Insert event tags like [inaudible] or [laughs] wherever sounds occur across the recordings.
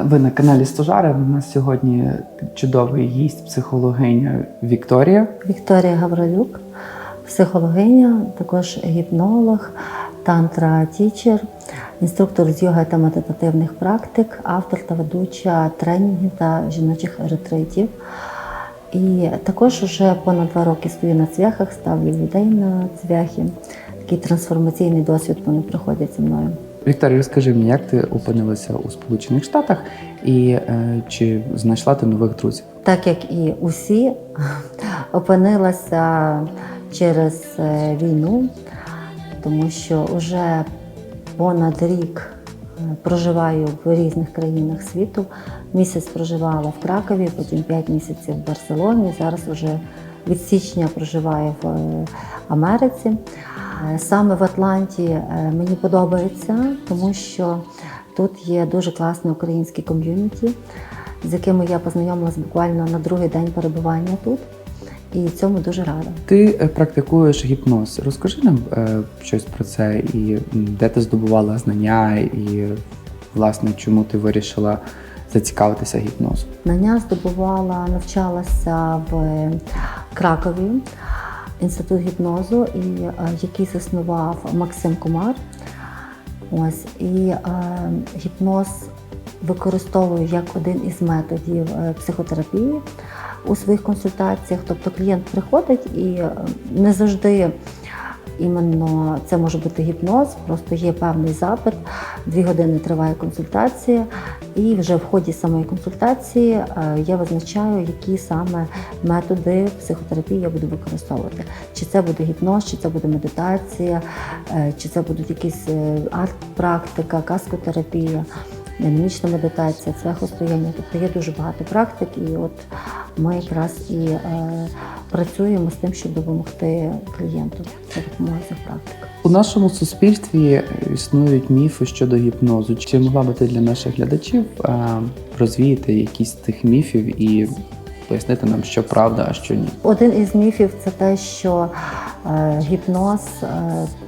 Ви на каналі Стожари. У нас сьогодні чудовий гість, психологиня Вікторія. Вікторія Гаврилюк, психологиня, також гіпнолог, тантра-тічер, інструктор з йоги та медитативних практик, автор та ведуча тренінгів та жіночих ретритів. І також вже понад два роки стою на цвяхах, ставлю людей на цвяхи. Такий трансформаційний досвід вони проходять зі мною. Вікторія, розкажи мені, як ти опинилася у Сполучених Штатах і е, чи знайшла ти нових друзів? так як і усі, [laughs] опинилася через е, війну, тому що вже понад рік е, проживаю в різних країнах світу. Місяць проживала в Кракові, потім 5 місяців в Барселоні. Зараз вже від січня проживаю в е, Америці. Е, Саме в Атланті е, мені подобається, тому що тут є дуже класне українське ком'юніті з якими я познайомилась буквально на другий день перебування тут. І цьому дуже рада. Ти е, практикуєш гіпноз. Розкажи нам щось про це і де ти здобувала знання, і власне чому ти вирішила зацікавитися гіпнозом? Знання здобувала, навчалася в Кракові, інститут гіпнозу, і, е, який заснував Максим Комар. Ось і е, гіпноз використовую як один із методів е, психотерапії у своїх консультаціях. Тобто клієнт приходить і е, не завжди іменно це може бути гіпноз, просто є певний запит. Дві години триває консультація, і вже в ході самої консультації е, я визначаю, які саме методи психотерапії я буду використовувати. Чи це буде гіпноз, чи це буде медитація, е, чи це будуть якісь е, арт-практика, каскотерапія. Динамічна медитація, цвяхостояння. Тобто є дуже багато практик, і от ми якраз і е, працюємо з тим, щоб допомогти клієнту за допомогою цих практик. У нашому суспільстві існують міфи щодо гіпнозу. Чи могла би ти для наших глядачів е, розвіяти якісь з тих міфів і пояснити нам, що правда, а що ні? Один із міфів це те, що е, гіпноз е,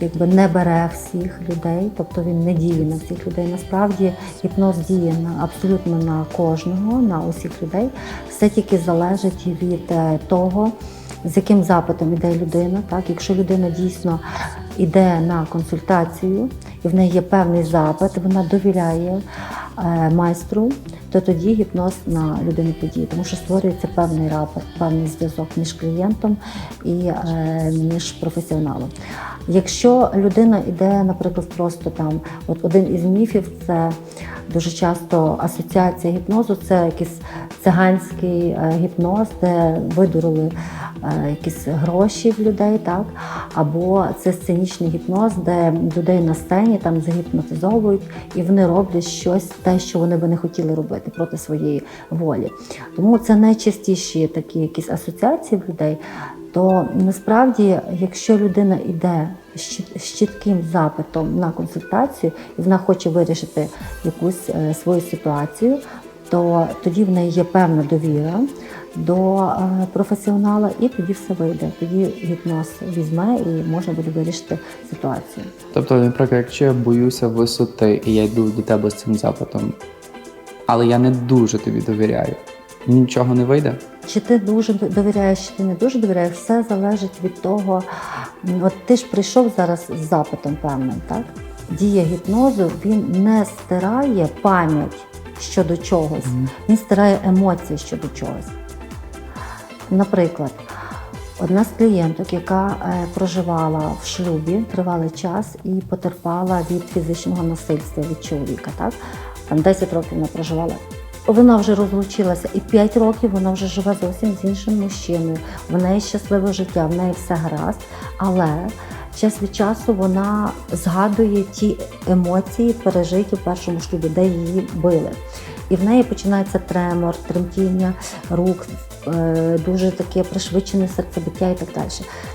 якби не бере всіх людей, тобто він не діє на всіх людей. Насправді гіпноз діє на абсолютно на кожного, на усіх людей. Все тільки залежить від е, того, з яким запитом іде людина. Так, якщо людина дійсно йде на консультацію і в неї є певний запит, вона довіряє майстру, то тоді гіпноз на людину подіє, тому що створюється певний рапорт, певний зв'язок між клієнтом і е, між професіоналом. Якщо людина йде, наприклад, просто там, от один із міфів це дуже часто асоціація гіпнозу, це якийсь циганський е, гіпноз, де видурили е, якісь гроші в людей, так? Або це сценічний гіпноз, де людей на сцені там загіпнотизовують і вони роблять щось, те, що вони би не хотіли робити проти своєї волі. Тому це найчастіші такі якісь асоціації в людей. То насправді, якщо людина йде з чітким запитом на консультацію і вона хоче вирішити якусь е, свою ситуацію, то тоді в неї є певна довіра до е, професіонала, і тоді все вийде. Тоді гіпноз візьме і можна буде вирішити ситуацію. Тобто, наприклад, якщо я боюся висоти і я йду до тебе з цим запитом, але я не дуже тобі довіряю, нічого не вийде. Чи ти дуже довіряєш, чи ти не дуже довіряєш, все залежить від того. От ти ж прийшов зараз з запитом певним, так? Дія гіпнозу він не стирає пам'ять щодо чогось, він стирає емоції щодо чогось. Наприклад, одна з клієнток, яка е, проживала в шлюбі тривалий час і потерпала від фізичного насильства від чоловіка, так? Там 10 років вона проживала. Вона вже розлучилася, і 5 років вона вже живе зовсім з іншим мужчиною. В неї щасливе життя, в неї все гаразд, але час від часу вона згадує ті емоції, пережиті в першому шлюбі, де її били. І в неї починається тремор, тремтіння рук, е, дуже таке пришвидшене серцебиття і так далі.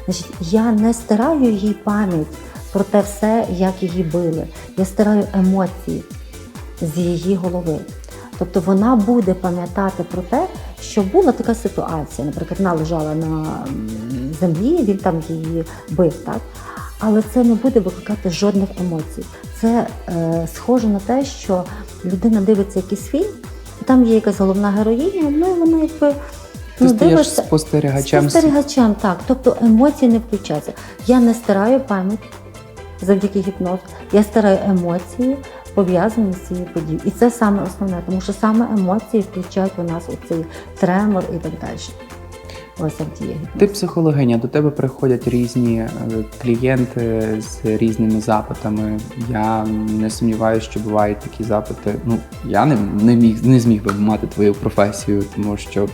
Значить, я не стираю їй пам'ять про те все, як її били. Я стираю емоції з її голови. Тобто вона буде пам'ятати про те, що була така ситуація. Наприклад, вона лежала на землі, він там її бив, так? але це не буде викликати жодних емоцій. Це е, схоже на те, що людина дивиться якийсь фільм, і там є якась головна героїня, ну і вона якби Ти стаєш дивишся- спостерігачем. Спостерігачем, так. Тобто емоції не включаються. Я не стираю пам'ять завдяки гіпнозу. Я стираю емоції, пов'язані з цією подією. І це саме основне, тому що саме емоції включають у нас оцей тремор і так далі. Ось як. Ти психологиня, до тебе приходять різні е, клієнти з різними запитами. Я не сумніваюся, що бувають такі запити. Ну я не, не міг не зміг би мати твою професію, тому що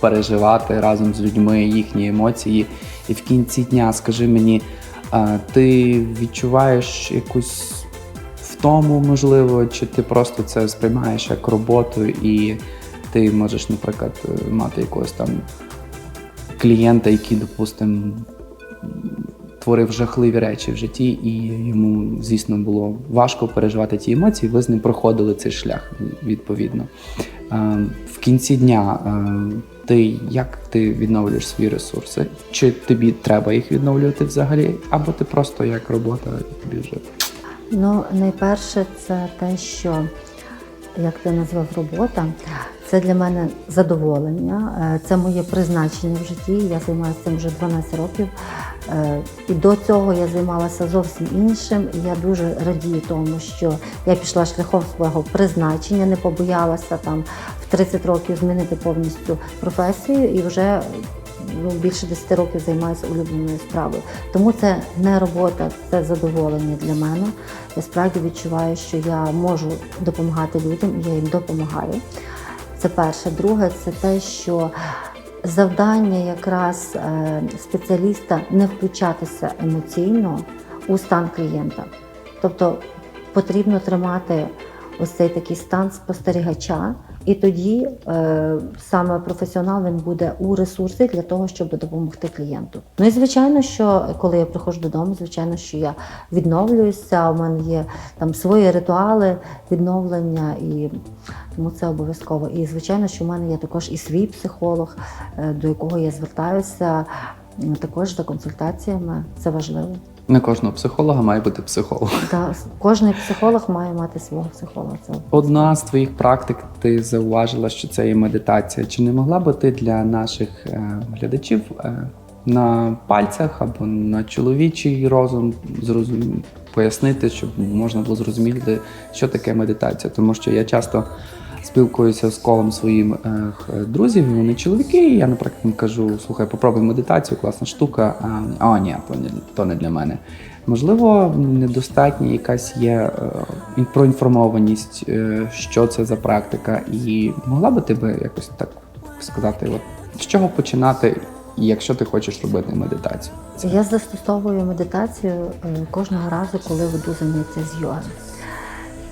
переживати разом з людьми їхні емоції. І в кінці дня скажи мені, ти відчуваєш якусь втому, можливо, чи ти просто це сприймаєш як роботу, і ти можеш, наприклад, е, мати якогось там клієнта, який, допустимо, творив жахливі речі в житті, і йому, звісно, було важко переживати ті емоції. Ви з ним проходили цей шлях відповідно. Е, В кінці дня е, ти як ти відновлюєш свої ресурси? Чи тобі треба їх відновлювати взагалі, або ти просто як робота і тобі вже Ну, найперше, це те, що як ти назвав робота, це для мене задоволення, е, це моє призначення в житті. Я займаюся цим вже 12 років. Е, І до цього я займалася зовсім іншим. І я дуже радію тому, що я пішла шляхом свого призначення, не побоялася там в 30 років змінити повністю професію і вже ну, більше 10 років займаюся улюбленою справою. Тому це не робота, це задоволення для мене. Я справді відчуваю, що я можу допомагати людям, я їм допомагаю. Це перше. Друге, це те, що завдання якраз е, спеціаліста не включатися емоційно у стан клієнта. Тобто потрібно тримати ось цей такий стан спостерігача, і тоді е, саме професіонал він буде у ресурсі для того, щоб допомогти клієнту. Ну і звичайно, що коли я приходжу додому, звичайно, що я відновлююся. У мене є там свої ритуали відновлення, і тому це обов'язково. І звичайно, що в мене є також і свій психолог, е, до якого я звертаюся також за консультаціями. Це важливо. Не кожного психолога має бути психолог. Та кожен психолог має мати свого психолога. Одна з твоїх практик ти зауважила, що це є медитація. Чи не могла би ти для наших е, глядачів е, на пальцях або на чоловічий розум зрозум... пояснити, щоб можна було зрозуміти, що таке медитація? Тому що я часто спілкуюся з колом своїм е, друзів, вони чоловіки. І я, наприклад, їм кажу: слухай, попробуй медитацію, класна штука. А, ні, то не, то не для мене. Можливо, недостатня якась є е, проінформованість, е, що це за практика, і могла би ти би якось так сказати, от з чого починати, якщо ти хочеш робити медитацію? Я застосовую медитацію кожного разу, коли веду заняття з йоги.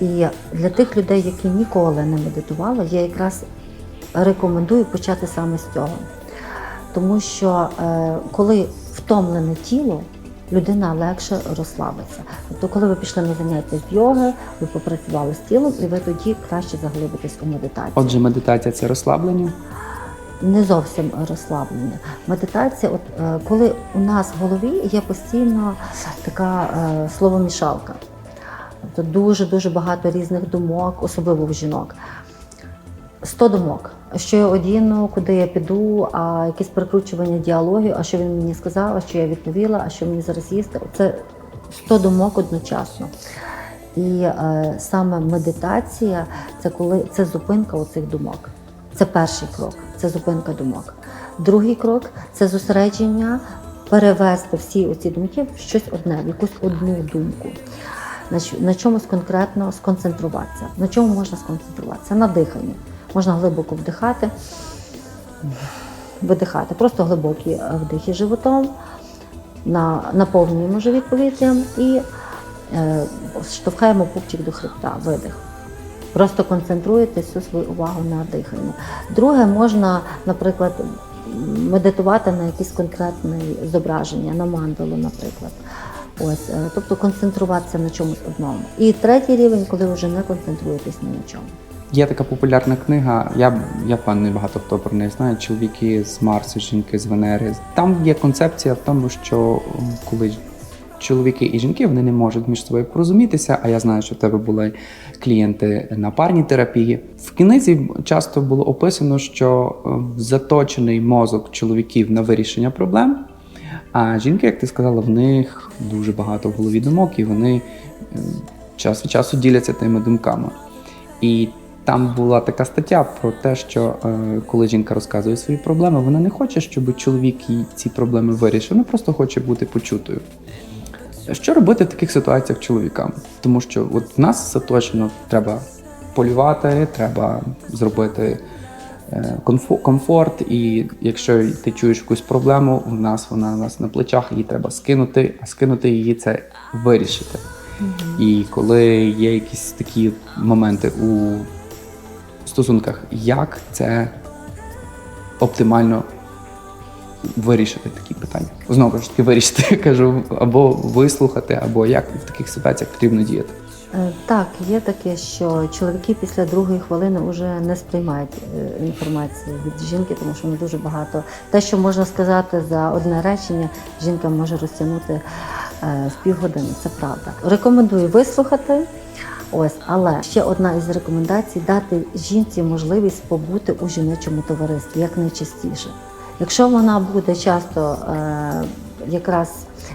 І для тих людей, які ніколи не медитували, я якраз рекомендую почати саме з цього. Тому що е, коли втомлене тіло, людина легше розслабиться. Тобто, коли ви пішли на заняття з йоги, ви попрацювали з тілом, і ви тоді краще заглибитесь у медитацію. Отже, медитація це розслаблення. не зовсім розслаблення. Медитація, от е, коли у нас в голові є постійно така е, словомішалка, тобто дуже дуже багато різних думок, особливо в жінок. 100 думок, що я одіну, куди я піду, а якесь перекручування діалогів, а що він мені сказав, а що я відповіла, а що мені зараз їсти. Це 100 думок одночасно. І е, саме медитація це коли це зупинка оцих думок. Це перший крок, це зупинка думок. Другий крок це зосередження, перевести всі оці думки в щось одне, в якусь одну думку. На, чомусь конкретно сконцентруватися. На чому можна сконцентруватися? На диханні. Можна глибоко вдихати, видихати. Просто глибокі е, вдихи животом, на, наповнюємо живіт повітрям і е, штовхаємо пупчик до хребта, видих. Просто концентруєте всю свою увагу на диханні. Друге, можна, наприклад, медитувати на якесь конкретне зображення, на мандалу, наприклад. Ось, е, тобто концентруватися на чомусь одному. І третій рівень, коли вже не концентруєтесь ні на чому. Є така популярна книга. Я я певний, багато хто про неї знає. Чоловіки з Марсу, жінки з Венери. Там є концепція в тому, що коли чоловіки і жінки вони не можуть між собою порозумітися. А я знаю, що в тебе були клієнти на парній терапії. В кінці часто було описано, що е, заточений мозок чоловіків на вирішення проблем. А жінки, як ти сказала, в них дуже багато в голові думок, і вони е, час від часу діляться тими думками. І там була така стаття про те, що е, коли жінка розказує свої проблеми, вона не хоче, щоб чоловік їй ці проблеми вирішив, вона просто хоче бути почутою. Що робити в таких ситуаціях чоловікам? Тому що от в нас все точно треба полювати, треба зробити комфорт, і якщо ти чуєш якусь проблему, у нас вона у нас на плечах, її треба скинути, а скинути її це вирішити. І коли є якісь такі моменти у стосунках, як це оптимально вирішити такі питання? Знову ж таки, вирішити, [laughs] кажу, або вислухати, або як в таких ситуаціях потрібно діяти. Е, Так, є таке, що чоловіки після другої хвилини вже не сприймають е, інформацію від жінки, тому що вони дуже багато. Те, що можна сказати за одне речення, жінка може розтягнути е, в півгодини. Це правда. Рекомендую вислухати. Ось, але ще одна із рекомендацій дати жінці можливість побути у жіночому товаристві як найчастіше. Якщо вона буде часто е, якраз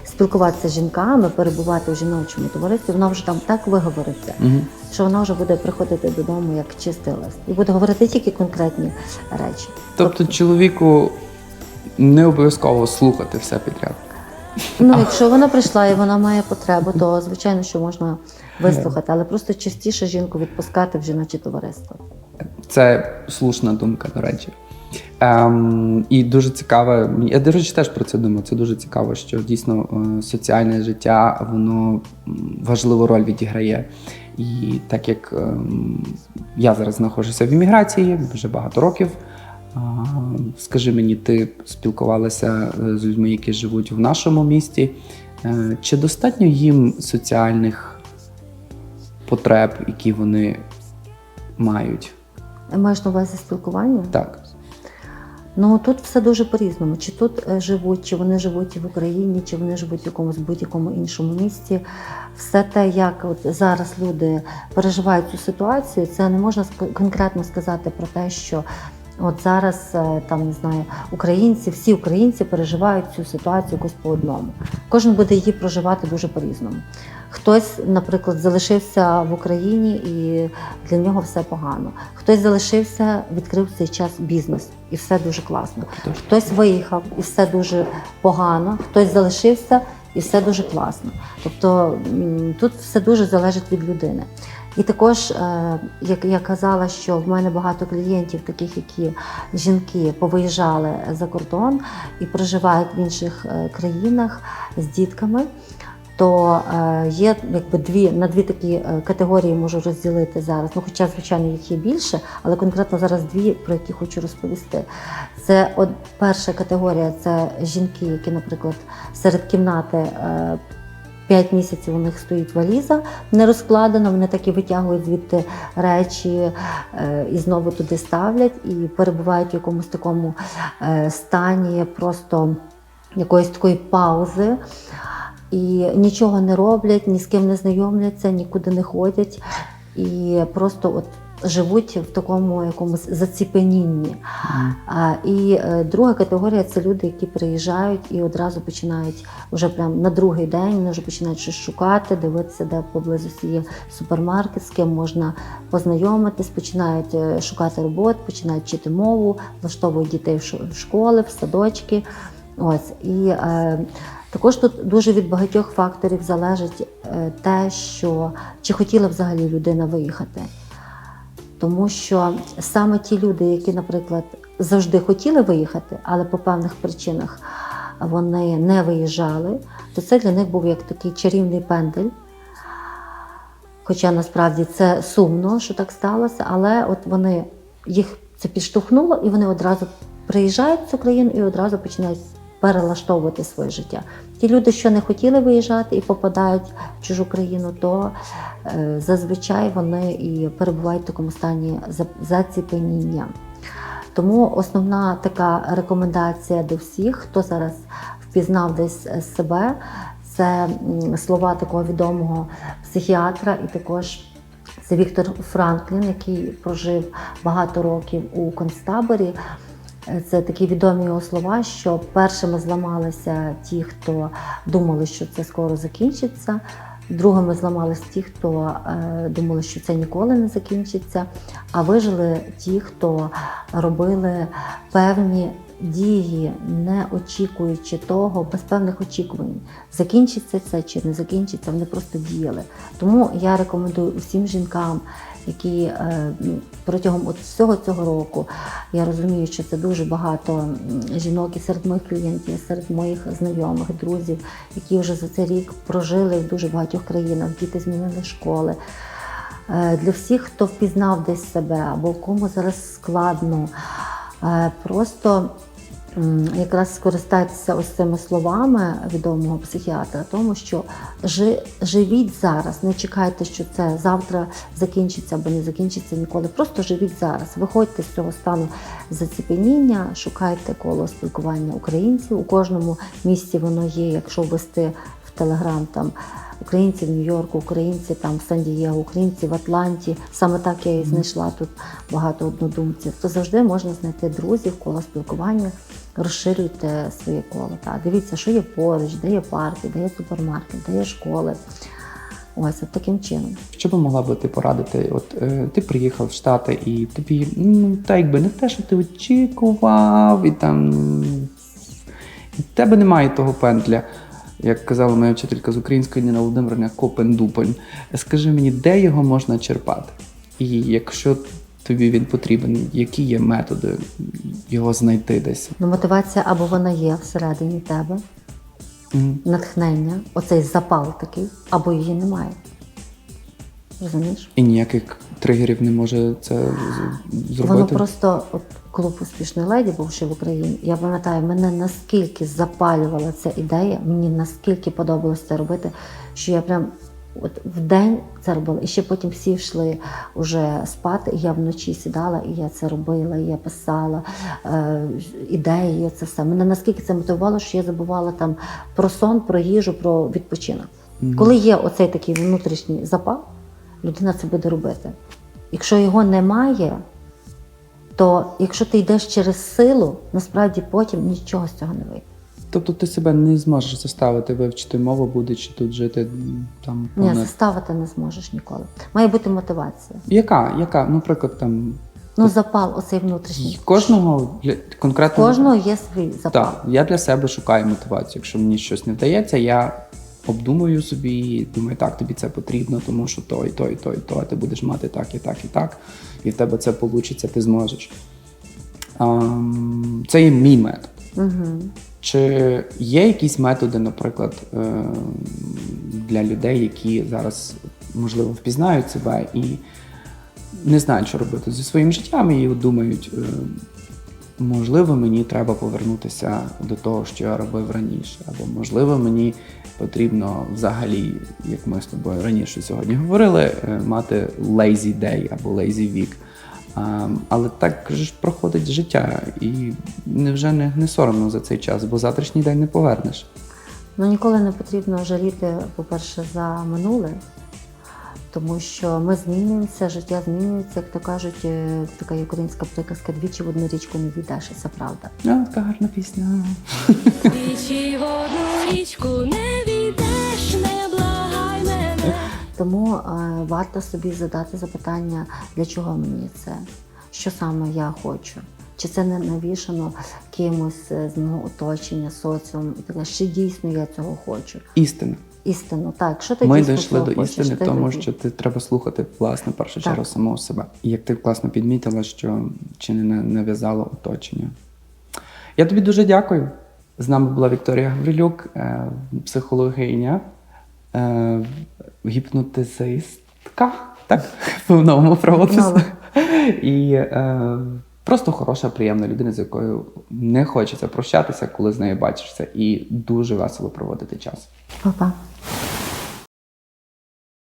спілкуватися з жінками, перебувати у жіночому товаристві, вона вже там так виговориться, Угу. що вона вже буде приходити додому як чистий лист і буде говорити тільки конкретні речі. Тобто чоловіку не обов'язково слухати все підряд. Ну, якщо вона прийшла і вона має потребу, то звичайно, що можна вислухати, але просто частіше жінку відпускати в жіноче товариство. Це слушна думка, до речі. Ем, і дуже цікаве, я, до речі, теж про це думаю. Це дуже цікаво, що дійсно е, соціальне життя воно важливу роль відіграє. І так як ем, я зараз знаходжуся в імміграції вже багато років. Скажи мені, ти спілкувалася е, з людьми, які живуть в нашому місті. Е, Чи достатньо їм соціальних потреб, які вони мають? Маєш на увазі спілкування? Так. Ну тут все дуже по-різному. Чи тут е, живуть, чи вони живуть в Україні, чи вони живуть в якомусь будь-якому іншому місті. Все те, як от зараз люди переживають цю ситуацію, це не можна конкретно сказати про те, що от зараз е, там не знаю, українці, всі українці переживають цю ситуацію якось по одному. Кожен буде її проживати дуже по-різному. Хтось, наприклад, залишився в Україні і для нього все погано. Хтось залишився, відкрив в цей час бізнес, і все дуже класно. Хтось виїхав і все дуже погано, хтось залишився і все дуже класно. Тобто тут все дуже залежить від людини. І також, е, як я казала, що в мене багато клієнтів, таких які жінки повиїжджали за кордон і проживають в інших е, країнах з дітками. То е, є якби дві на дві такі категорії можу розділити зараз. Ну, хоча, звичайно, їх є більше, але конкретно зараз дві, про які хочу розповісти. Це от перша категорія це жінки, які, наприклад, серед кімнати. П'ять місяців у них стоїть валіза не розкладена, вони так і витягують звідти речі е, і знову туди ставлять і перебувають в якомусь такому е, стані просто якоїсь такої паузи. І нічого не роблять, ні з ким не знайомляться, нікуди не ходять. І просто от живуть в такому якомусь заціпенінні. А, і е, друга категорія це люди, які приїжджають і одразу починають вже прям на другий день вони вже починають щось шукати, дивитися, де поблизості є супермаркет, з ким можна познайомитись, починають е, шукати роботу, починають вчити мову, влаштовують дітей в в школи, в садочки. Ось і е, також тут дуже від багатьох факторів залежить е, те, що чи хотіла взагалі людина виїхати. Тому що саме ті люди, які, наприклад, завжди хотіли виїхати, але по певних причинах вони не виїжджали, то це для них був як такий чарівний пендель. Хоча насправді це сумно, що так сталося, але от вони їх це підштовхнуло, і вони одразу приїжджають в цю країну і одразу починають перелаштовувати своє життя. Ті люди, що не хотіли виїжджати і попадають в чужу країну, то е, зазвичай вони і перебувають в такому стані за- заціпеніння. Тому основна така рекомендація до всіх, хто зараз впізнав десь е, себе, Це слова такого відомого психіатра, і також це Віктор Франклін, який прожив багато років у концтаборі. Це такі відомі його слова, що першими зламалися ті, хто думали, що це скоро закінчиться. Другими зламалися ті, хто е, думали, що це ніколи не закінчиться. А вижили ті, хто робили певні дії, не очікуючи того, без певних очікувань, закінчиться це чи не закінчиться, вони просто діяли. Тому я рекомендую усім жінкам, які е, протягом от всього цього року я розумію, що це дуже багато жінок і серед моїх клієнтів, і серед моїх знайомих, друзів, які вже за цей рік прожили в дуже багатьох країнах, діти змінили школи. Е, Для всіх, хто впізнав десь себе або кому зараз складно, просто якраз скористайтеся ось цими словами відомого психіатра, тому що жи- живіть зараз, не чекайте, що це завтра закінчиться або не закінчиться ніколи. Просто живіть зараз. Виходьте з цього стану заціпеніння, шукайте коло спілкування українців. У кожному місті воно є, якщо ввести в Телеграм там. Українці в Нью-Йорку, українці там в Сан-Дієго, українці в Атланті. Саме так я і знайшла тут багато однодумців. То завжди можна знайти друзів, коло спілкування, розширюйте своє коло. Та дивіться, що є поруч, де є парки, де є супермаркет, де є школи. Ось от таким чином. Що би могла би ти порадити? От е, ти приїхав в Штати і тобі ну так якби не те, що ти очікував, і там і в тебе немає того пентля. Як казала моя вчителька з української Ніна Володимирівна, копен-дупель. Скажи мені, де його можна черпати? І якщо тобі він потрібен, які є методи його знайти десь? Ну, мотивація або вона є всередині тебе, Мгм. натхнення, оцей запал такий, або її немає. Розумієш? І ніяких тригерів не може це зробити. Воно просто от клуб успішної леді, бувши в Україні. Я пам'ятаю, мене наскільки запалювала ця ідея, мені наскільки подобалося це робити, що я прям от в день це робила. І ще потім всі йшли уже спати. І я вночі сідала, і я це робила, і я писала е, ідеї, і це все. Мене наскільки це мотивувало, що я забувала там про сон, про їжу, про відпочинок. Мгм. Коли є оцей такий внутрішній запал, людина це буде робити. Якщо його немає, то якщо ти йдеш через силу, насправді потім нічого з цього не вийде. Тобто ти себе не зможеш заставити вивчити мову, будучи тут жити там Ні, понад... заставити не зможеш ніколи. Має бути мотивація. Яка? Яка? Ну, Наприклад, там Ну, запал, оцей внутрішній. кожного конкретно Кожного є свій запал. Так, я для себе шукаю мотивацію. Якщо мені щось не вдається, я обдумую собі думаю, так, тобі це потрібно, тому що то, і то, і то, і то, а ти будеш мати так, і так, і так, і в тебе це вийде, ти зможеш. Це є мій метод. Угу. Чи є якісь методи, наприклад, е, для людей, які зараз можливо впізнають себе і не знають, що робити зі своїм життям, і думають, е, можливо, мені треба повернутися до того, що я робив раніше, або можливо, мені потрібно взагалі, як ми з тобою раніше сьогодні говорили, е, мати lazy day або lazy week. Але так ж проходить життя, і невже не, не соромно за цей час, бо завтрашній день не повернеш. Ну ніколи не потрібно жаліти, по-перше, за минуле, тому що ми змінюємося, життя змінюється, як то кажуть, е, така є українська приказка двічі в одну річку не війдеш, і це правда. А, така гарна пісня. Двічі в одну річку не війдеш, не благай мене. Тому е, варто собі задати запитання, для чого мені це, що саме я хочу. Чи це не навішано кимось е, з мого оточення, соціум і так далі. Чи дійсно я цього хочу? Істина. Істину, так, якщо ти Ми дійсно дійшли цього до хочеш, істини, ти тому що ти треба слухати власне першу Так. чергу самого себе. І як ти класно підмітила, що чи не нав'язало оточення. Я тобі дуже дякую. З нами була Вікторія Гаврилюк, е, психологиня, е, гіпнотизистка, так, [laughs] в новому правописі. І е, просто хороша, приємна людина, з якою не хочеться прощатися, коли з нею бачишся, і дуже весело проводити час. Па-па.